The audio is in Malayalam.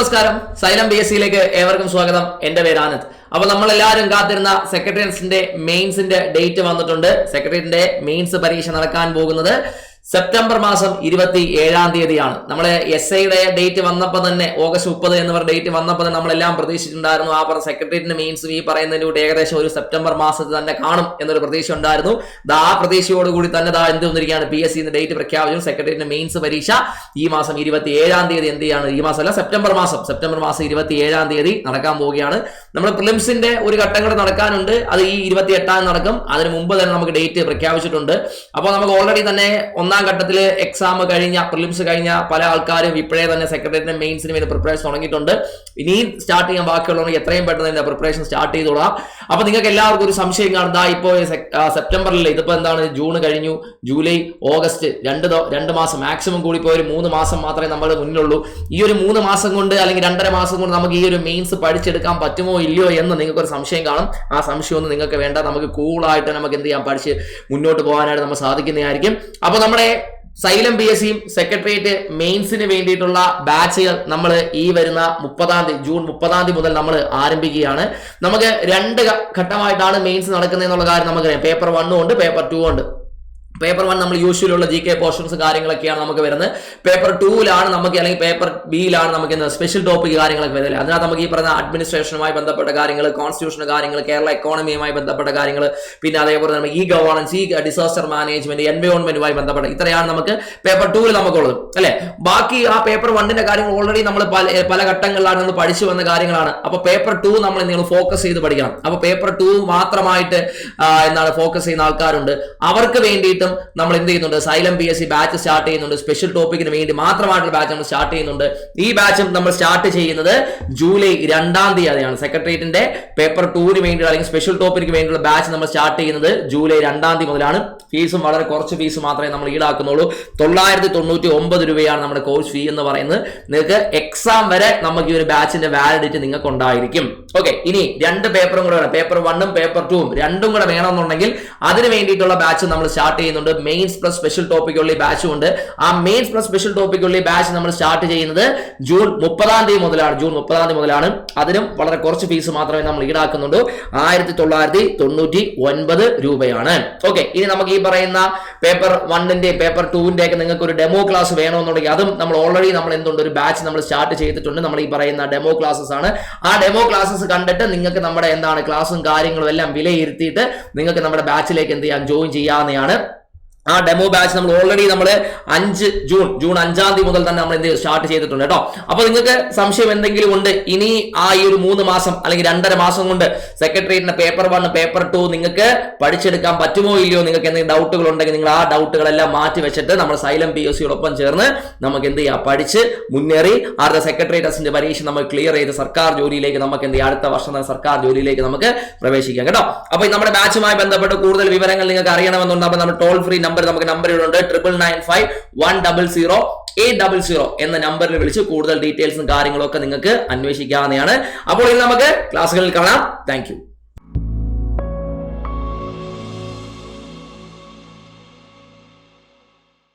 നമസ്കാരം. സൈലം ബി എസ് സിയിലേക്ക് ഏവർക്കും സ്വാഗതം. എന്റെ പേര് ആനന്ദ്. അപ്പൊ നമ്മൾ എല്ലാവരും കാത്തിരുന്ന സെക്രട്ടേറിയറ്റ്സിന്റെ മെയിൻസിന്റെ ഡേറ്റ് വന്നിട്ടുണ്ട്. സെക്രട്ടേറിയറ്റിന്റെ മെയിൻസ് പരീക്ഷ നടക്കാൻ പോകുന്നത് സെപ്റ്റംബർ മാസം ഇരുപത്തി ഏഴാം തീയതിയാണ് നമ്മൾ എസ് ഐയുടെ ഡേറ്റ് വന്നപ്പോൾ തന്നെ ഓഗസ്റ്റ് മുപ്പത് എന്ന് പറഞ്ഞ ഡേറ്റ് വന്നപ്പോൾ തന്നെ നമ്മളെല്ലാം പ്രതീക്ഷിച്ചിട്ടുണ്ടായിരുന്നു. ആ പറഞ്ഞ സെക്രട്ടേറിയറ്റിന്റെ മീൻസ് ഈ പറയുന്നതിന്റെ കൂടെ ഏകദേശം ഒരു സെപ്റ്റംബർ മാസത്തിൽ തന്നെ കാണും എന്നൊരു പ്രതീക്ഷ ഉണ്ടായിരുന്നു. ആ പ്രതീക്ഷയോടുകൂടി തന്നെ ദാ എന്ത് വന്നിരിക്കുകയാണ്? പി എസ് സിന്റെ ഡേറ്റ് പ്രഖ്യാപിച്ചു. സെക്രട്ടേറിയറ്റിന്റെ മെയിൻസ് പരീക്ഷ ഈ മാസം ഇരുപത്തി ഏഴാം തീയതി എന്ത് ചെയ്യാണ് ഈ മാസം അല്ല സെപ്റ്റംബർ മാസം. സെപ്റ്റംബർ മാസം ഇരുപത്തി ഏഴാം തീയതി നടക്കാൻ പോവുകയാണ്. നമ്മൾ പ്രിലിംസിന്റെ ഒരു ഘട്ടം കൂടെ നടക്കാനുണ്ട്. അത് ഈ ഇരുപത്തി എട്ടാം നടക്കും. അതിന് മുമ്പ് തന്നെ നമുക്ക് ഡേറ്റ് പ്രഖ്യാപിച്ചിട്ടുണ്ട്. അപ്പോൾ നമുക്ക് ഓൾറെഡി തന്നെ ഒന്നാം ഘട്ടത്തിൽ എക്സാം കഴിഞ്ഞ പ്രിലിംസ് കഴിഞ്ഞ പല ആൾക്കാരും ഇപ്പോഴേ തന്നെ സെക്രട്ടേറിയറ്റിന് മെയിൻസിന് വേണ്ടി പ്രിപ്പറേഷൻ തുടങ്ങിയിട്ടുണ്ട്. ഇനിയും സ്റ്റാർട്ട് ചെയ്യാൻ ബാക്കിയുള്ളവർ എത്രയും പെട്ടെന്ന് തന്നെ പ്രിപ്പറേഷൻ സ്റ്റാർട്ട് ചെയ്തോളാം അപ്പോൾ നിങ്ങൾക്ക് എല്ലാവർക്കും ഒരു സംശയം കാണും ദാ ഇപ്പോൾ സെപ്റ്റംബറിൽ ഇതിപ്പോ എന്താണ്? ജൂൺ കഴിഞ്ഞു. ജൂലൈ ഓഗസ്റ്റ് രണ്ട് രണ്ട് മാസം മാക്സിമം കൂടി പോയി ഒരു മൂന്ന് മാസം മാത്രമേ നമ്മുടെ മുന്നിലുള്ളൂ. ഈ ഒരു മൂന്ന് മാസം കൊണ്ട് അല്ലെങ്കിൽ രണ്ടര മാസം കൊണ്ട് നമുക്ക് ഈ ഒരു മെയിൻസ് പഠിച്ചെടുക്കാൻ പറ്റുമോ ഇല്ലയോ എന്ന് നിങ്ങൾക്ക് ഒരു സംശയം കാണും. ആ സംശയമൊന്നും നിങ്ങൾക്ക് വേണ്ട. നമുക്ക് കൂളായിട്ട് നമുക്ക് എന്ത് ചെയ്യാം? പഠിച്ച് മുന്നോട്ട് പോകാനായിട്ട് നമ്മൾ സാധിക്കുന്നതായിരിക്കും. അപ്പൊ നമ്മുടെ സൈലം പി എസ് സിയും സെക്രട്ടേറിയറ്റ് മെയിൻസിന് വേണ്ടിയിട്ടുള്ള ബാച്ചുകൾ നമ്മൾ ഈ വരുന്ന മുപ്പതാം തീയതി ജൂൺ മുപ്പതാം തീയതി മുതൽ നമ്മൾ ആരംഭിക്കുകയാണ്. നമുക്ക് രണ്ട് ഘട്ടമായിട്ടാണ് മെയിൻസ് നടക്കുന്നത് എന്നുള്ള കാര്യം നമുക്കറിയാം. പേപ്പർ വണ്ണും ഉണ്ട് പേപ്പർ ടു ഉണ്ട്. പേപ്പർ വൺ നമ്മൾ യൂഷ്വലുള്ള ജി കെ പോർഷൻസ് കാര്യങ്ങളൊക്കെയാണ് നമുക്ക് വരുന്നത്. പേപ്പർ ടൂവിലാണ് നമുക്ക് അല്ലെങ്കിൽ പേപ്പർ ബിയിലാണ് നമുക്ക് എന്താ സ്പെഷ്യൽ ടോപ്പിക് കാര്യങ്ങളൊക്കെ വരുന്നത്. അതിനകത്ത് നമുക്ക് ഈ പറഞ്ഞ അഡ്മിനിസ്ട്രേഷനുമായി ബന്ധപ്പെട്ട കാര്യങ്ങൾ കോൺസ്റ്റിറ്റ്യൂഷൻ കാര്യങ്ങൾ കേരള എക്കോണമിയുമായി ബന്ധപ്പെട്ട കാര്യങ്ങൾ പിന്നെ അതേപോലെ നമുക്ക് ഈ ഗവേണൻസ് ഈ ഡിസാസ്റ്റർ മാനേജ്മെന്റ് എൻവയോൺമെന്റുമായി ബന്ധപ്പെട്ട ഇത്രയാണ് നമുക്ക് പേപ്പർ ടൂവിൽ നമുക്കുള്ളത്. അല്ലെ? ബാക്കി ആ പേപ്പർ വണ്ണിന്റെ കാര്യങ്ങൾ ഓൾറെഡി നമ്മൾ പല ഘട്ടങ്ങളിലാണ് നമ്മൾ പഠിച്ചു വന്ന കാര്യങ്ങളാണ്. അപ്പൊ പേപ്പർ ടു നമ്മൾ നിങ്ങൾ ഫോക്കസ് ചെയ്ത് പഠിക്കണം. അപ്പൊ പേപ്പർ ടു മാത്രമായിട്ട് എന്താണ് ഫോക്കസ് ചെയ്യുന്ന ആൾക്കാരുണ്ട്. അവർക്ക് വേണ്ടിയിട്ടും നമ്മൾ എന്ത് ചെയ്യുന്നുണ്ട്? Xylem P S C batch start ചെയ്യുന്നുണ്ട്. സ്പെഷ്യൽ ടോപ്പിക്കിന് വേണ്ടി മാത്രമായിട്ടുള്ള ബാച്ച് നമ്മൾ സ്റ്റാർട്ട് ചെയ്യുന്നുണ്ട്. ഈ ബാച്ചും നമ്മൾ സ്റ്റാർട്ട് ചെയ്യുന്നത് ജൂലൈ രണ്ടാം തീയതിയാണ്. സെക്രട്ടേറിയറ്റിന്റെ പേപ്പർ ടൂവിന് വേണ്ടി അല്ലെങ്കിൽ സ്പെഷ്യൽ ടോപ്പിക്ക് വേണ്ടിയുള്ള ബാച്ച് നമ്മൾ സ്റ്റാർട്ട് ചെയ്യുന്നത് ജൂലൈ രണ്ടാം തീയതി മുതലാണ്. ഫീസും വളരെ കുറച്ച് ഫീസ് മാത്രമേ നമ്മൾ ഈടാക്കുന്നുള്ളൂ. തൊള്ളായിരത്തി തൊണ്ണൂറ്റി ഒമ്പത് രൂപയാണ് നമ്മുടെ കോഴ്സ് ഫീ എന്ന് പറയുന്നത്. നിങ്ങൾക്ക് എക്സാം വരെ നമുക്ക് ഈ ഒരു ബാച്ചിന്റെ വാലിഡിറ്റി നിങ്ങൾക്ക് ഉണ്ടായിരിക്കും. ഓക്കെ ഇനി രണ്ട് പേപ്പറും കൂടെ വേണം. പേപ്പർ വണ്ണും പേപ്പർ ടൂവും രണ്ടും കൂടെ വേണമെന്നുണ്ടെങ്കിൽ അതിന് വേണ്ടിയിട്ടുള്ള ബാച്ച് നമ്മൾ സ്റ്റാർട്ട് ചെയ്യുന്നുണ്ട്. മെയിൻസ് പ്ലസ് സ്പെഷ്യൽ ടോപ്പിക് ടോപ്പിക്കുള്ള ബാച്ചും ഉണ്ട്. ആ മെയിൻസ് പ്ലസ് സ്പെഷ്യൽ ടോപ്പിക് ടോപ്പിക്കുള്ള ബാച്ച് നമ്മൾ സ്റ്റാർട്ട് ചെയ്യുന്നത് ജൂൺ മുപ്പതാം തീയതി മുതലാണ്. ജൂൺ മുപ്പതാം തീയതി മുതലാണ്. അതിനും വളരെ കുറച്ച് ഫീസ് മാത്രമേ നമ്മൾ ഈടാക്കുന്നുള്ളൂ. ആയിരത്തി തൊള്ളായിരത്തി തൊണ്ണൂറ്റി ഒൻപത് രൂപയാണ്. ഓക്കെ ഇനി നമുക്ക് ഈ പറയുന്ന പേപ്പർ വണ്ണിന്റെ പേപ്പർ ടൂവിന്റെ ഒക്കെ നിങ്ങൾക്ക് ഒരു ഡെമോ ക്ലാസ് വേണമെന്നുണ്ടെങ്കിൽ അതും നമ്മൾ ഓൾറെഡി നമ്മൾ എന്തുണ്ട്? ഒരു ബാച്ച് നമ്മൾ സ്റ്റാർട്ട് ചെയ്തിട്ടുണ്ട്. നമ്മൾ ഈ പറയുന്ന ഡെമോ ക്ലാസ്സസ് ആണ്. ആ ഡെമോ ക്ലാസ്സസ് കണ്ടിട്ട് നിങ്ങൾക്ക് നമ്മുടെ എന്താണ് ക്ലാസ്സും കാര്യങ്ങളും എല്ലാം വിലയിരുത്തിയിട്ട് നിങ്ങൾക്ക് നമ്മുടെ ബാച്ചിലേക്ക് എന്ത് ചെയ്യാം? ജോയിൻ ചെയ്യാവുന്നതാണ്. ആ ഡെമോ ബാച്ച് നമ്മൾ ഓൾറെഡി നമ്മൾ അഞ്ച് ജൂൺ ജൂൺ അഞ്ചാം തീയതി മുതൽ തന്നെ നമ്മൾ എന്ത് സ്റ്റാർട്ട് ചെയ്തിട്ടുണ്ട് കേട്ടോ. അപ്പൊ നിങ്ങൾക്ക് സംശയം എന്തെങ്കിലും ഉണ്ട് ഇനി ആ ഈ ഒരു മൂന്ന് മാസം അല്ലെങ്കിൽ രണ്ടര മാസം കൊണ്ട് സെക്രട്ടേറിയറ്റിന്റെ പേപ്പർ വൺ പേപ്പർ ടു നിങ്ങൾക്ക് പഠിച്ചെടുക്കാൻ പറ്റുമോ ഇല്ലയോ നിങ്ങൾക്ക് എന്തെങ്കിലും ഡൗട്ടുകൾ ഉണ്ടെങ്കിൽ നിങ്ങൾ ആ ഡൗട്ടുകളെല്ലാം മാറ്റി വെച്ചിട്ട് നമ്മൾ സൈലം പി എസ് സിയോടൊപ്പം ചേർന്ന് നമുക്ക് എന്ത് ചെയ്യാം? പഠിച്ച് മുന്നേറി അടുത്ത സെക്രട്ടേറിയറ്റ് പരീക്ഷ നമ്മൾ ക്ലിയർ ചെയ്ത് സർക്കാർ ജോലിയിലേക്ക് നമുക്ക് എന്ത് ചെയ്യാം? അടുത്ത വർഷം തന്നെ സർക്കാർ ജോലിയിലേക്ക് നമുക്ക് പ്രവേശിക്കാം കേട്ടോ. അപ്പൊ നമ്മുടെ ബാച്ചുമായി ബന്ധപ്പെട്ട് കൂടുതൽ വിവരങ്ങൾ നിങ്ങൾക്ക് അറിയണമെന്നുണ്ട്. നമ്മൾ ടോൾ ഫ്രീ നമ്പർ നമുക്ക് നമ്പർ ഇവിടെ ഉണ്ട്. Triple nine five one double zero eight double zero എന്ന നമ്പറിൽ വിളിച്ച് കൂടുതൽ ഡീറ്റെയിൽസും കാര്യങ്ങളൊക്കെ നിങ്ങൾക്ക് അന്വേഷിക്കാവുന്നതാണ്. അപ്പോൾ ഇനി നമുക്ക് ക്ലാസ്സുകളിൽ കാണാം. താങ്ക്